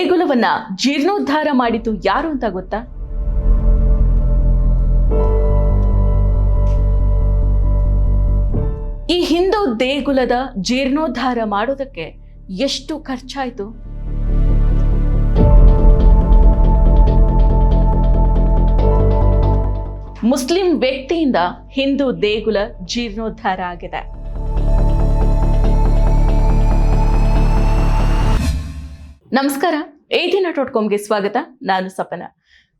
ದೇಗುಲವನ್ನ ಜೀರ್ಣೋದ್ಧಾರ ಮಾಡಿತು ಯಾರು ಅಂತ ಗೊತ್ತಾ? ಈ ಹಿಂದೂ ದೇಗುಲದ ಜೀರ್ಣೋದ್ಧಾರ ಮಾಡೋದಕ್ಕೆ ಎಷ್ಟು ಖರ್ಚಾಯಿತು? ಮುಸ್ಲಿಂ ವ್ಯಕ್ತಿಯಿಂದ ಹಿಂದೂ ದೇಗುಲ ಜೀರ್ಣೋದ್ಧಾರ ಆಗಿದೆ. ನಮಸ್ಕಾರ. ಏಟಿನ ಡಾಟ್ ಕಾಮ್ಗೆ ಸ್ವಾಗತ. ನಾನು ಸಪನ.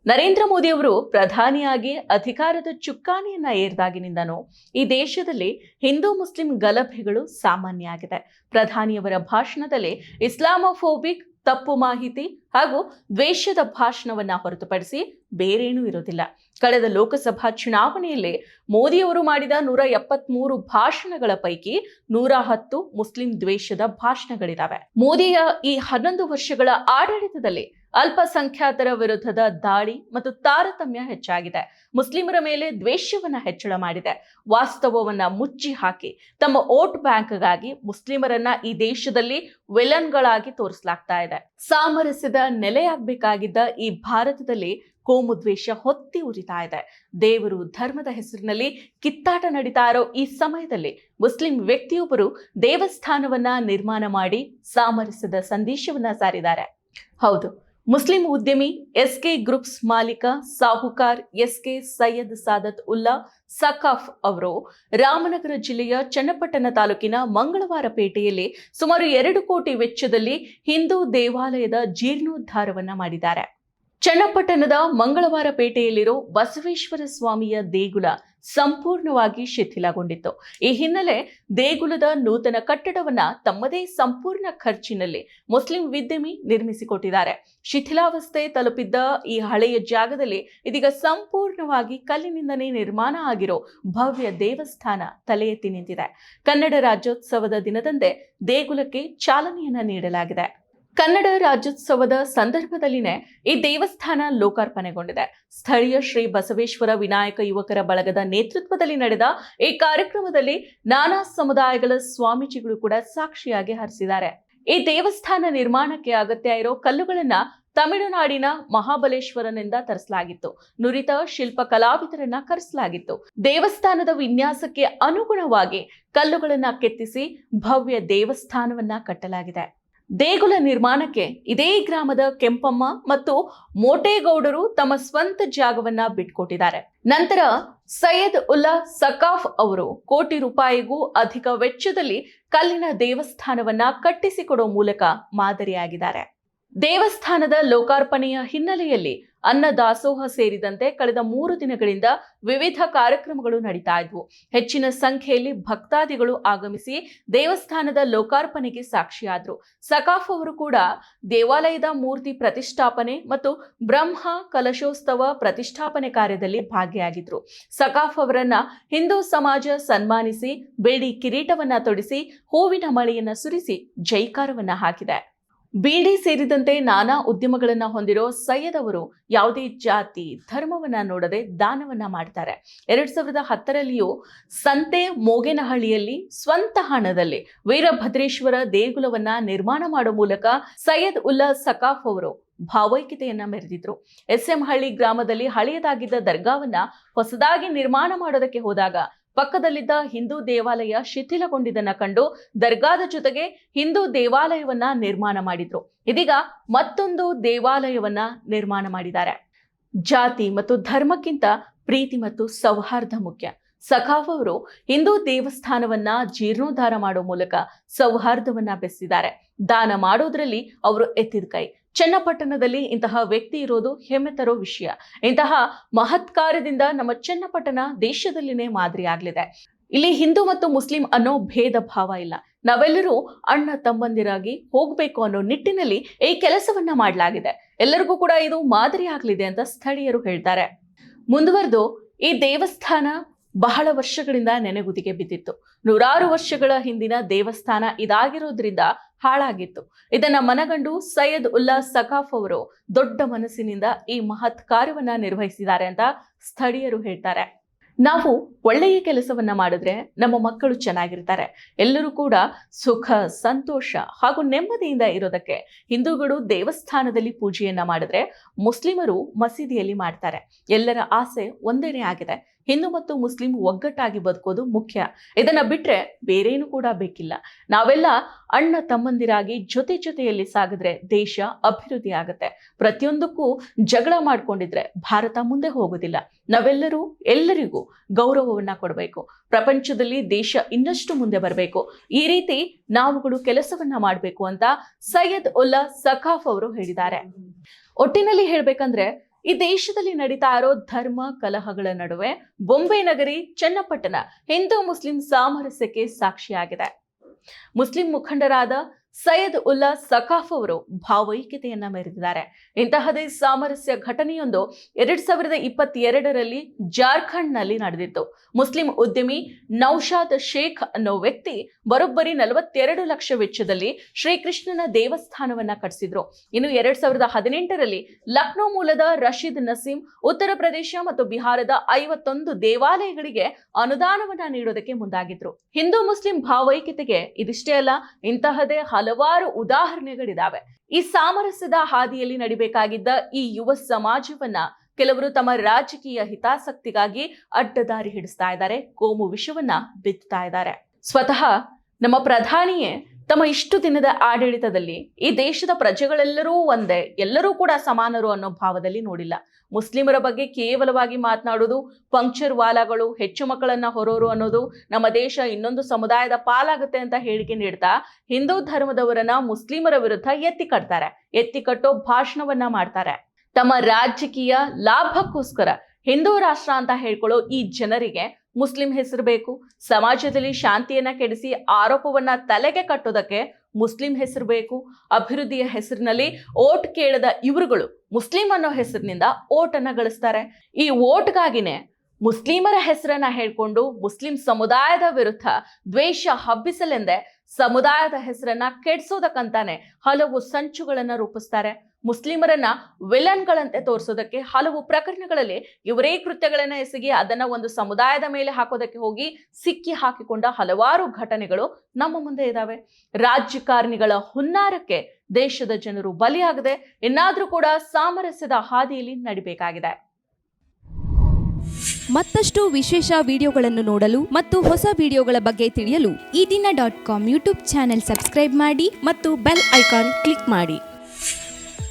ನರೇಂದ್ರ ಮೋದಿ ಅವರು ಪ್ರಧಾನಿಯಾಗಿ ಅಧಿಕಾರದ ಚುಕ್ಕಾಣಿಯನ್ನ ಏರಿದಾಗಿನಿಂದನೂ ಈ ದೇಶದಲ್ಲಿ ಹಿಂದೂ ಮುಸ್ಲಿಂ ಗಲಭೆಗಳು ಸಾಮಾನ್ಯ ಆಗಿದೆ. ಪ್ರಧಾನಿಯವರ ಭಾಷಣದಲ್ಲಿ ಇಸ್ಲಾಮೋಫೋಬಿಕ್ ತಪ್ಪು ಮಾಹಿತಿ ಹಾಗೂ ದ್ವೇಷದ ಭಾಷಣವನ್ನ ಹೊರತುಪಡಿಸಿ ಬೇರೇನೂ ಇರೋದಿಲ್ಲ. ಕಳೆದ ಲೋಕಸಭಾ ಚುನಾವಣೆಯಲ್ಲಿ ಮೋದಿಯವರು ಮಾಡಿದ ನೂರ ಎಪ್ಪತ್ಮೂರು ಭಾಷಣಗಳ ಪೈಕಿ ನೂರ ಹತ್ತು ಮುಸ್ಲಿಂ ದ್ವೇಷದ ಭಾಷಣಗಳಿದಾವೆ. ಮೋದಿಯ ಈ ಹನ್ನೊಂದು ವರ್ಷಗಳ ಆಡಳಿತದಲ್ಲಿ ಅಲ್ಪಸಂಖ್ಯಾತರ ವಿರುದ್ಧದ ದಾಳಿ ಮತ್ತು ತಾರತಮ್ಯ ಹೆಚ್ಚಾಗಿದೆ. ಮುಸ್ಲಿಮರ ಮೇಲೆ ದ್ವೇಷವನ್ನ ಹೆಚ್ಚಳ ಮಾಡಿದೆ. ವಾಸ್ತವವನ್ನ ಮುಚ್ಚಿ ಹಾಕಿ ತಮ್ಮ ವೋಟ್ ಬ್ಯಾಂಕ್ಗಾಗಿ ಮುಸ್ಲಿಮರನ್ನ ಈ ದೇಶದಲ್ಲಿ ವಿಲನ್ಗಳಾಗಿ ತೋರಿಸಲಾಗ್ತಾ ಇದೆ. ಸಾಮರಸ್ಯದ ನೆಲೆಯಾಗಬೇಕಾಗಿದ್ದ ಈ ಭಾರತದಲ್ಲಿ ಕೋಮುದ್ವೇಷ ಹೊತ್ತಿ ಉರಿತಾ ಇದೆ. ದೇವರು ಧರ್ಮದ ಹೆಸರಿನಲ್ಲಿ ಕಿತ್ತಾಟ ನಡೀತಾ ಇರೋ ಈ ಸಮಯದಲ್ಲಿ ಮುಸ್ಲಿಂ ವ್ಯಕ್ತಿಯೊಬ್ಬರು ದೇವಸ್ಥಾನವನ್ನ ನಿರ್ಮಾಣ ಮಾಡಿ ಸಾಮರಸ್ಯದ ಸಂದೇಶವನ್ನ ಸಾರಿದ್ದಾರೆ. ಹೌದು ಮುಸ್ಲಿಂ ಉದ್ಯಮಿ ಎಸ್ ಕೆ ಗ್ರೂಪ್ಸ್ ಮಾಲೀಕ ಸಾಹುಕಾರ್ ಎಸ್ ಕೆ ಸೈಯದ್ ಸಾದತ್ ಉಲ್ಲಾ ಸಕಾಫ್ ಅವರು ರಾಮನಗರ ಜಿಲ್ಲೆಯ ಚನ್ನಪಟ್ಟಣ ತಾಲೂಕಿನ ಮಂಗಳವಾರ ಪೇಟೆಯಲ್ಲಿ ಸುಮಾರು ಎರಡು ಕೋಟಿ ವೆಚ್ಚದಲ್ಲಿ ಹಿಂದೂ ದೇವಾಲಯದ ಜೀರ್ಣೋದ್ಧಾರವನ್ನ ಮಾಡಿದ್ದಾರೆ. ಚನ್ನಪಟ್ಟಣದ ಮಂಗಳವಾರ ಪೇಟೆಯಲ್ಲಿರೋ ಬಸವೇಶ್ವರ ಸ್ವಾಮಿಯ ದೇಗುಲ ಸಂಪೂರ್ಣವಾಗಿ ಶಿಥಿಲಗೊಂಡಿತ್ತು. ಈ ಹಿನ್ನೆಲೆ ದೇಗುಲದ ನೂತನ ಕಟ್ಟಡವನ್ನ ತಮ್ಮದೇ ಸಂಪೂರ್ಣ ಖರ್ಚಿನಲ್ಲಿ ಮುಸ್ಲಿಂ ವಿದ್ಯಮಿ ನಿರ್ಮಿಸಿಕೊಟ್ಟಿದ್ದಾರೆ. ಶಿಥಿಲಾವಸ್ಥೆ ತಲುಪಿದ್ದ ಈ ಹಳೆಯ ಜಾಗದಲ್ಲಿ ಇದೀಗ ಸಂಪೂರ್ಣವಾಗಿ ಕಲ್ಲಿನಿಂದನೇ ನಿರ್ಮಾಣ ಆಗಿರೋ ಭವ್ಯ ದೇವಸ್ಥಾನ ತಲೆ ಎತ್ತಿ ನಿಂತಿದೆ. ಕನ್ನಡ ರಾಜ್ಯೋತ್ಸವದ ದಿನದಂದೇ ದೇಗುಲಕ್ಕೆ ಚಾಲನೆಯನ್ನ ನೀಡಲಾಗಿದೆ. ಕನ್ನಡ ರಾಜ್ಯೋತ್ಸವದ ಸಂದರ್ಭದಲ್ಲಿನೇ ಈ ದೇವಸ್ಥಾನ ಲೋಕಾರ್ಪಣೆಗೊಂಡಿದೆ. ಸ್ಥಳೀಯ ಶ್ರೀ ಬಸವೇಶ್ವರ ವಿನಾಯಕ ಯುವಕರ ಬಳಗದ ನೇತೃತ್ವದಲ್ಲಿ ನಡೆದ ಈ ಕಾರ್ಯಕ್ರಮದಲ್ಲಿ ನಾನಾ ಸಮುದಾಯಗಳ ಸ್ವಾಮೀಜಿಗಳು ಕೂಡ ಸಾಕ್ಷಿಯಾಗಿ ಹರಿಸಿದ್ದಾರೆ. ಈ ದೇವಸ್ಥಾನ ನಿರ್ಮಾಣಕ್ಕೆ ಅಗತ್ಯ ಇರೋ ಕಲ್ಲುಗಳನ್ನ ತಮಿಳುನಾಡಿನ ಮಹಾಬಲೇಶ್ವರನಿಂದ ತರಿಸಲಾಗಿತ್ತು. ನುರಿತ ಶಿಲ್ಪ ಕಲಾವಿದರನ್ನ ಕರೆಸಲಾಗಿತ್ತು. ದೇವಸ್ಥಾನದ ವಿನ್ಯಾಸಕ್ಕೆ ಅನುಗುಣವಾಗಿ ಕಲ್ಲುಗಳನ್ನ ಕೆತ್ತಿಸಿ ಭವ್ಯ ದೇವಸ್ಥಾನವನ್ನ ಕಟ್ಟಲಾಗಿದೆ. ದೇಗುಲ ನಿರ್ಮಾಣಕ್ಕೆ ಇದೇ ಗ್ರಾಮದ ಕೆಂಪಮ್ಮ ಮತ್ತು ಮೋಟೇಗೌಡರು ತಮ್ಮ ಸ್ವಂತ ಜಾಗವನ್ನ ಬಿಟ್ಕೊಟ್ಟಿದ್ದಾರೆ. ನಂತರ ಸೈಯದ್ ಉಲ್ಲಾ ಸಕಾಫ್ ಅವರು ಕೋಟಿ ರೂಪಾಯಿಗೂ ಅಧಿಕ ವೆಚ್ಚದಲ್ಲಿ ಕಲ್ಲಿನ ದೇವಸ್ಥಾನವನ್ನ ಕಟ್ಟಿಸಿಕೊಡೋ ಮೂಲಕ ಮಾದರಿಯಾಗಿದ್ದಾರೆ. ದೇವಸ್ಥಾನದ ಲೋಕಾರ್ಪಣೆಯ ಹಿನ್ನೆಲೆಯಲ್ಲಿ ಅನ್ನ ದಾಸೋಹ ಸೇರಿದಂತೆ ಕಳೆದ ಮೂರು ದಿನಗಳಿಂದ ವಿವಿಧ ಕಾರ್ಯಕ್ರಮಗಳು ನಡೀತಾ ಇದ್ವು. ಹೆಚ್ಚಿನ ಸಂಖ್ಯೆಯಲ್ಲಿ ಭಕ್ತಾದಿಗಳು ಆಗಮಿಸಿ ದೇವಸ್ಥಾನದ ಲೋಕಾರ್ಪಣೆಗೆ ಸಾಕ್ಷಿಯಾದರು. ಸಕಾಫ್ ಅವರು ಕೂಡ ದೇವಾಲಯದ ಮೂರ್ತಿ ಪ್ರತಿಷ್ಠಾಪನೆ ಮತ್ತು ಬ್ರಹ್ಮ ಕಲಶೋತ್ಸವ ಪ್ರತಿಷ್ಠಾಪನೆ ಕಾರ್ಯದಲ್ಲಿ ಭಾಗಿಯಾಗಿದ್ರು. ಸಕಾಫ್ ಅವರನ್ನ ಹಿಂದೂ ಸಮಾಜ ಸನ್ಮಾನಿಸಿ ಬೆಳ್ಳಿ ಕಿರೀಟವನ್ನ ತೊಡಿಸಿ, ಹೂವಿನ ಮಳೆಯನ್ನ ಸುರಿಸಿ ಜೈಕಾರವನ್ನ ಹಾಕಿದೆ. ಬೀಡಿ ಸೇರಿದಂತೆ ನಾನಾ ಉದ್ಯಮಗಳನ್ನು ಹೊಂದಿರೋ ಸೈಯದ್ ಅವರು ಯಾವುದೇ ಜಾತಿ, ಧರ್ಮವನ್ನ ನೋಡದೆ ದಾನವನ್ನ ಮಾಡ್ತಾರೆ. ಎರಡ್ ಸಾವಿರದ ಹತ್ತರಲ್ಲಿಯೂ ಸಂತೆ ಮೋಗೇನಹಳ್ಳಿಯಲ್ಲಿ ಸ್ವಂತ ಹಣದಲ್ಲಿ ವೀರಭದ್ರೇಶ್ವರ ದೇಗುಲವನ್ನ ನಿರ್ಮಾಣ ಮಾಡೋ ಮೂಲಕ ಸೈಯದ್ ಉಲ್ಲಾ ಸಕಾಫ್ ಅವರು ಭಾವೈಕ್ಯತೆಯನ್ನ ಮೆರೆದಿದ್ರು. ಎಸ್ ಎಂ ಹಳ್ಳಿ ಗ್ರಾಮದಲ್ಲಿ ಹಳೆಯದಾಗಿದ್ದ ದರ್ಗಾವನ್ನ ಹೊಸದಾಗಿ ನಿರ್ಮಾಣ ಮಾಡೋದಕ್ಕೆ ಹೋದಾಗ ಪಕ್ಕದಲ್ಲಿದ್ದ ಹಿಂದೂ ದೇವಾಲಯ ಶಿಥಿಲಗೊಂಡಿದ್ದನ್ನ ಕಂಡು ದರ್ಗಾದ ಜೊತೆಗೆ ಹಿಂದೂ ದೇವಾಲಯವನ್ನ ನಿರ್ಮಾಣ ಮಾಡಿದ್ರು. ಇದೀಗ ಮತ್ತೊಂದು ದೇವಾಲಯವನ್ನ ನಿರ್ಮಾಣ ಮಾಡಿದ್ದಾರೆ. ಜಾತಿ ಮತ್ತು ಧರ್ಮಕ್ಕಿಂತ ಪ್ರೀತಿ ಮತ್ತು ಸೌಹಾರ್ದ ಮುಖ್ಯ. ಸಖಾಫ್ ಅವರು ಹಿಂದೂ ದೇವಸ್ಥಾನವನ್ನ ಜೀರ್ಣೋದ್ಧಾರ ಮಾಡೋ ಮೂಲಕ ಸೌಹಾರ್ದವನ್ನ ಬೆಸಿದ್ದಾರೆ ದಾನ ಮಾಡೋದ್ರಲ್ಲಿ ಅವರು ಎತ್ತಿದ ಕೈ. ಚನ್ನಪಟ್ಟಣದಲ್ಲಿ ಇಂತಹ ವ್ಯಕ್ತಿ ಇರೋದು ಹೆಮ್ಮೆ ತರೋ ವಿಷಯ. ಇಂತಹ ಮಹತ್ ಕಾರ್ಯದಿಂದ ನಮ್ಮ ಚನ್ನಪಟ್ಟಣ ದೇಶದಲ್ಲಿನೇ ಮಾದರಿ ಆಗ್ಲಿದೆ. ಇಲ್ಲಿ ಹಿಂದೂ ಮತ್ತು ಮುಸ್ಲಿಂ ಅನ್ನೋ ಭೇದ ಭಾವ ಇಲ್ಲ. ನಾವೆಲ್ಲರೂ ಅಣ್ಣ ತಮ್ಮಂದಿರಾಗಿ ಹೋಗ್ಬೇಕು ಅನ್ನೋ ನಿಟ್ಟಿನಲ್ಲಿ ಈ ಕೆಲಸವನ್ನ ಮಾಡಲಾಗಿದೆ. ಎಲ್ಲರಿಗೂ ಕೂಡ ಇದು ಮಾದರಿ ಆಗ್ಲಿದೆ ಅಂತ ಸ್ಥಳೀಯರು ಹೇಳ್ತಾರೆ. ಮುಂದುವರೆದು ಈ ದೇವಸ್ಥಾನ ಬಹಳ ವರ್ಷಗಳಿಂದ ನೆನೆಗುದಿಗೆ ಬಿದ್ದಿತ್ತು. ನೂರಾರು ವರ್ಷಗಳ ಹಿಂದಿನ ದೇವಸ್ಥಾನ ಇದಾಗಿರೋದ್ರಿಂದ ಹಾಳಾಗಿತ್ತು. ಇದನ್ನ ಮನಗಂಡು ಸೈಯದ್ ಉಲ್ಲಾ ಸಕಾಫ್ ಅವರು ದೊಡ್ಡ ಮನಸ್ಸಿನಿಂದ ಈ ಮಹತ್ ಕಾರ್ಯವನ್ನ ನಿರ್ವಹಿಸಿದ್ದಾರೆ ಅಂತ ಸ್ಥಳೀಯರು ಹೇಳ್ತಾರೆ. ನಾವು ಒಳ್ಳೆಯ ಕೆಲಸವನ್ನ ಮಾಡಿದ್ರೆ ನಮ್ಮ ಮಕ್ಕಳು ಚೆನ್ನಾಗಿರ್ತಾರೆ. ಎಲ್ಲರೂ ಕೂಡ ಸುಖ, ಸಂತೋಷ ಹಾಗೂ ನೆಮ್ಮದಿಯಿಂದ ಇರೋದಕ್ಕೆ ಹಿಂದೂಗಳು ದೇವಸ್ಥಾನದಲ್ಲಿ ಪೂಜೆಯನ್ನ ಮಾಡಿದ್ರೆ ಮುಸ್ಲಿಮರು ಮಸೀದಿಯಲ್ಲಿ ಮಾಡ್ತಾರೆ. ಎಲ್ಲರ ಆಸೆ ಒಂದೇನೇ ಆಗಿದೆ. ಹಿಂದೂ ಮತ್ತು ಮುಸ್ಲಿಂ ಒಗ್ಗಟ್ಟಾಗಿ ಬದುಕೋದು ಮುಖ್ಯ. ಇದನ್ನ ಬಿಟ್ರೆ ಬೇರೇನು ಕೂಡ ಬೇಕಿಲ್ಲ. ನಾವೆಲ್ಲ ಅಣ್ಣ ತಮ್ಮಂದಿರಾಗಿ ಜೊತೆ ಜೊತೆಯಲ್ಲಿ ಸಾಗಿದ್ರೆ ದೇಶ ಅಭಿವೃದ್ಧಿ ಆಗುತ್ತೆ. ಪ್ರತಿಯೊಂದಕ್ಕೂ ಜಗಳ ಮಾಡ್ಕೊಂಡಿದ್ರೆ ಭಾರತ ಮುಂದೆ ಹೋಗೋದಿಲ್ಲ. ನಾವೆಲ್ಲರೂ ಎಲ್ಲರಿಗೂ ಗೌರವವನ್ನ ಕೊಡಬೇಕು. ಪ್ರಪಂಚದಲ್ಲಿ ದೇಶ ಇನ್ನಷ್ಟು ಮುಂದೆ ಬರಬೇಕು. ಈ ರೀತಿ ನಾವುಗಳು ಕೆಲಸವನ್ನ ಮಾಡಬೇಕು ಅಂತ ಸೈಯದ್ ಉಲ್ಲಾ ಸಖಾಫ್ ಅವರು ಹೇಳಿದ್ದಾರೆ. ಒಟ್ಟಿನಲ್ಲಿ ಹೇಳ್ಬೇಕಂದ್ರೆ ಈ ದೇಶದಲ್ಲಿ ನಡೀತಾ ಇರೋ ಧರ್ಮ ಕಲಹಗಳ ನಡುವೆ ಬೊಂಬೆ ನಗರಿ ಚನ್ನಪಟ್ಟಣ ಹಿಂದೂ ಮುಸ್ಲಿಂ ಸಾಮರಸ್ಯಕ್ಕೆ ಸಾಕ್ಷಿಯಾಗಿದೆ. ಮುಸ್ಲಿಂ ಮುಖಂಡರಾದ ಸೈಯದ್ ಉಲ್ಲಾ ಸಖಾಫ್ ಅವರು ಭಾವೈಕ್ಯತೆಯನ್ನ ಮೆರೆದಿದ್ದಾರೆ. ಇಂತಹದೇ ಸಾಮರಸ್ಯ ಘಟನೆಯೊಂದು ಎರಡ್ ಸಾವಿರದ ಇಪ್ಪತ್ತೆರಡರಲ್ಲಿ ಜಾರ್ಖಂಡ್ನಲ್ಲಿ ನಡೆದಿತ್ತು. ಮುಸ್ಲಿಂ ಉದ್ಯಮಿ ನೌಶಾದ್ ಶೇಖ್ ಅನ್ನೋ ವ್ಯಕ್ತಿ ಬರೋಬ್ಬರಿ ನಲವತ್ತೆರಡು ಲಕ್ಷ ವೆಚ್ಚದಲ್ಲಿ ಶ್ರೀಕೃಷ್ಣನ ದೇವಸ್ಥಾನವನ್ನ ಕಟ್ಟಿಸಿದ್ರು ಇನ್ನು ಎರಡ್ ಸಾವಿರದ ಹದಿನೆಂಟರಲ್ಲಿ ಲಕ್ನೋ ಮೂಲದ ರಶೀದ್ ನಸೀಂ ಉತ್ತರ ಪ್ರದೇಶ ಮತ್ತು ಬಿಹಾರದ ಐವತ್ತೊಂದು ದೇವಾಲಯಗಳಿಗೆ ಅನುದಾನವನ್ನ ನೀಡೋದಕ್ಕೆ ಮುಂದಾಗಿದ್ರು. ಹಿಂದೂ ಮುಸ್ಲಿಂ ಭಾವೈಕ್ಯತೆಗೆ ಇದಿಷ್ಟೇ ಅಲ್ಲ, ಇಂತಹದೇ ಹಲವಾರು ಉದಾಹರಣೆಗಳಿದಾವೆ. ಈ ಸಾಮರಸ್ಯದ ಹಾದಿಯಲ್ಲಿ ನಡಿಬೇಕಾಗಿದ್ದ ಈ ಯುವ ಸಮಾಜವನ್ನ ಕೆಲವರು ತಮ್ಮ ರಾಜಕೀಯ ಹಿತಾಸಕ್ತಿಗಾಗಿ ಅಡ್ಡದಾರಿ ಹಿಡಿಸ್ತಾ ಇದ್ದಾರೆ, ಕೋಮು ವಿಷವನ್ನ ಬಿತ್ತಾ ಇದ್ದಾರೆ. ಸ್ವತಃ ನಮ್ಮ ಪ್ರಧಾನಿಯೇ ತಮ್ಮ ಇಷ್ಟು ದಿನದ ಆಡಳಿತದಲ್ಲಿ ಈ ದೇಶದ ಪ್ರಜೆಗಳೆಲ್ಲರೂ ಒಂದೇ, ಎಲ್ಲರೂ ಕೂಡ ಸಮಾನರು ಅನ್ನೋ ಭಾವದಲ್ಲಿ ನೋಡಿಲ್ಲ. ಮುಸ್ಲಿಮರ ಬಗ್ಗೆ ಕೇವಲವಾಗಿ ಮಾತನಾಡೋದು ಪಂಕ್ಚರ್ ವಾಲಾಗಳು, ಹೆಚ್ಚು ಮಕ್ಕಳನ್ನ ಹೊರೋರು ಅನ್ನೋದು, ನಮ್ಮ ದೇಶ ಇನ್ನೊಂದು ಸಮುದಾಯದ ಪಾಲಾಗುತ್ತೆ ಅಂತ ಹೇಳಿಕೆ ನೀಡ್ತಾ ಹಿಂದೂ ಧರ್ಮದವರನ್ನ ಮುಸ್ಲಿಮರ ವಿರುದ್ಧ ಎತ್ತಿ ಕಟ್ತಾರೆ, ಎತ್ತಿ ಕಟ್ಟೋ ಭಾಷಣವನ್ನ ಮಾಡ್ತಾರೆ. ತಮ್ಮ ರಾಜಕೀಯ ಲಾಭಕ್ಕೋಸ್ಕರ ಹಿಂದೂ ರಾಷ್ಟ್ರ ಅಂತ ಹೇಳ್ಕೊಳ್ಳೋ ಈ ಜನರಿಗೆ ಮುಸ್ಲಿಂ ಹೆಸರು ಬೇಕು. ಸಮಾಜದಲ್ಲಿ ಶಾಂತಿಯನ್ನ ಕೆಡಿಸಿ ಆರೋಪವನ್ನ ತಲೆಗೆ ಕಟ್ಟೋದಕ್ಕೆ ಮುಸ್ಲಿಂ ಹೆಸರು ಬೇಕು. ಅಭಿವೃದ್ಧಿಯ ಹೆಸರಿನಲ್ಲಿ ಓಟ್ ಕೇಳದ ಇವರುಗಳು ಮುಸ್ಲಿಂ ಅನ್ನೋ ಹೆಸರಿನಿಂದ ಓಟನ್ನು ಗಳಿಸ್ತಾರೆ. ಈ ಓಟ್ಗಾಗಿನೇ ಮುಸ್ಲಿಮರ ಹೆಸರನ್ನ ಹೇಳ್ಕೊಂಡು ಮುಸ್ಲಿಂ ಸಮುದಾಯದ ವಿರುದ್ಧ ದ್ವೇಷ ಹಬ್ಬಿಸಲೆಂದೇ ಸಮುದಾಯದ ಹೆಸರನ್ನ ಕೆಡ್ಸೋದಕ್ಕಂತಾನೆ ಹಲವು ಸಂಚುಗಳನ್ನ ರೂಪಿಸ್ತಾರೆ. ಮುಸ್ಲಿಮರನ್ನ ವಿಲನ್ಗಳಂತೆ ತೋರಿಸೋದಕ್ಕೆ ಹಲವು ಪ್ರಕರಣಗಳಲ್ಲಿ ಇವರೇ ಕೃತ್ಯಗಳನ್ನ ಎಸಗಿ ಅದನ್ನ ಒಂದು ಸಮುದಾಯದ ಮೇಲೆ ಹಾಕೋದಕ್ಕೆ ಹೋಗಿ ಸಿಕ್ಕಿ ಹಾಕಿಕೊಂಡ ಹಲವಾರು ಘಟನೆಗಳು ನಮ್ಮ ಮುಂದೆ ಇದ್ದಾವೆ ರಾಜಕಾರಣಿಗಳ ಹುನ್ನಾರಕ್ಕೆ ದೇಶದ ಜನರು ಬಲಿಯಾಗದೆ ಇನ್ನಾದ್ರೂ ಕೂಡ ಸಾಮರಸ್ಯದ ಹಾದಿಯಲ್ಲಿ ನಡಿಬೇಕಾಗಿದೆ. ಮತ್ತಷ್ಟು ವಿಶೇಷ ವಿಡಿಯೋಗಳನ್ನು ನೋಡಲು ಮತ್ತು ಹೊಸ ವಿಡಿಯೋಗಳ ಬಗ್ಗೆ ತಿಳಿಯಲು Ee Dina dot com YouTube channel subscribe ಮಾಡಿ ಮತ್ತು ಬೆಲ್ ಐಕಾನ್ ಕ್ಲಿಕ್ ಮಾಡಿ.